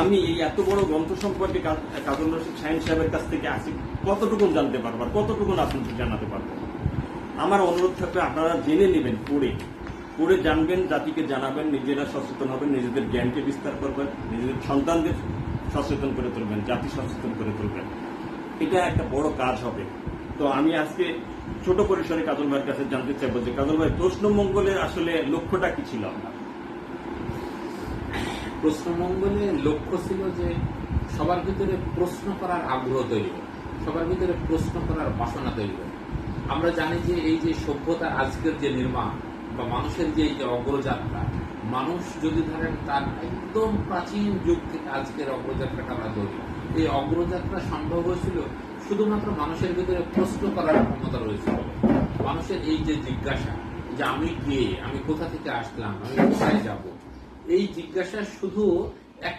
আমি এই এত বড় গ্রন্থ সম্পর্কে কাজল রশিদ শাহিন সাহেবের কাছ থেকে আসি কতটুকু জানতে পারব আর কতটুকুন আপনাদের জানাতে পারব? আমার অনুরোধ থাকবে, আপনারা জেনে নেবেন, পড়ে। পড়ে জানবেন, জাতিকে জানাবেন, নিজেরা সচেতন হবেন, নিজেদের জ্ঞানকে বিস্তার করবেন, নিজেদের সন্তানদের সচেতন করে তুলবেন, জাতি সচেতন করে তুলবেন। এটা একটা বড় কাজ হবে। তো আমি আজকে ছোট পরিসরে কাজল ভাইয়ের কাছে জানতে চাইব যে, কাজল ভাই, প্রশ্নমঙ্গলের আসলে লক্ষ্যটা কি ছিল আপনার? প্রশ্নমঙ্গলে লক্ষ্য ছিল যে সবার ভিতরে প্রশ্ন করার আগ্রহ তৈরি হবে। সবার ভিতরে প্রশ্ন করার বাসনা তৈরি হবে। আমরা জানি যে এই যে সভ্যতার আজকের যে নির্মাণ বা মানুষের যে এই যে অগ্রযাত্রা, মানুষ যদি ধরেন তার একদম প্রাচীন যুগ থেকে আজকের অগ্রযাত্রাটা আমরা ধরি, এই অগ্রযাত্রা সম্ভব হয়েছিল শুধুমাত্র মানুষের ভিতরে প্রশ্ন করার ক্ষমতা রয়েছিল। মানুষের এই যে জিজ্ঞাসা যে আমি কে, আমি কোথা থেকে আসলাম, আমি কোথায় যাব এই জিজ্ঞাসা শুধু এক